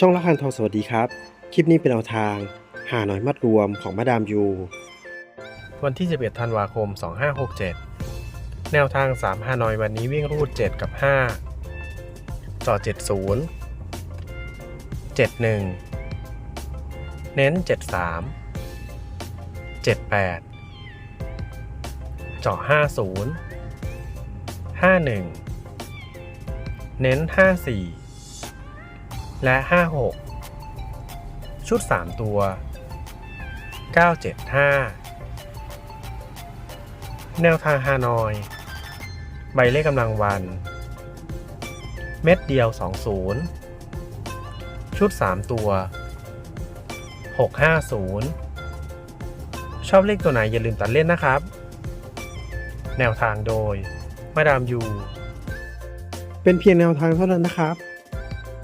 ช่องละคันทองสวัสดีครับ คลิปนี้เป็นแนวทาง หาหน่อยมัดรวมของมาดามยู วันที่ 11 ธันวาคม 2567 แนวทาง3ฮานอยวันนี้วิ่งรูด 7 กับ 5 ต่อ 70 71 เน้น 73 78 เจาะ 50 51 เน้น 54 และ 56 ชุด 3 ตัว 975 แนวทางฮานอย ใบเลขกำลังวัน เม็ดเดียว 20 ชุด 3 ตัว 650 ชอบเลขตัวไหนอย่าลืมตัดเล่นนะครับ แนวทางโดย มาดามยู เป็นเพียงแนวทางเท่านั้นนะครับ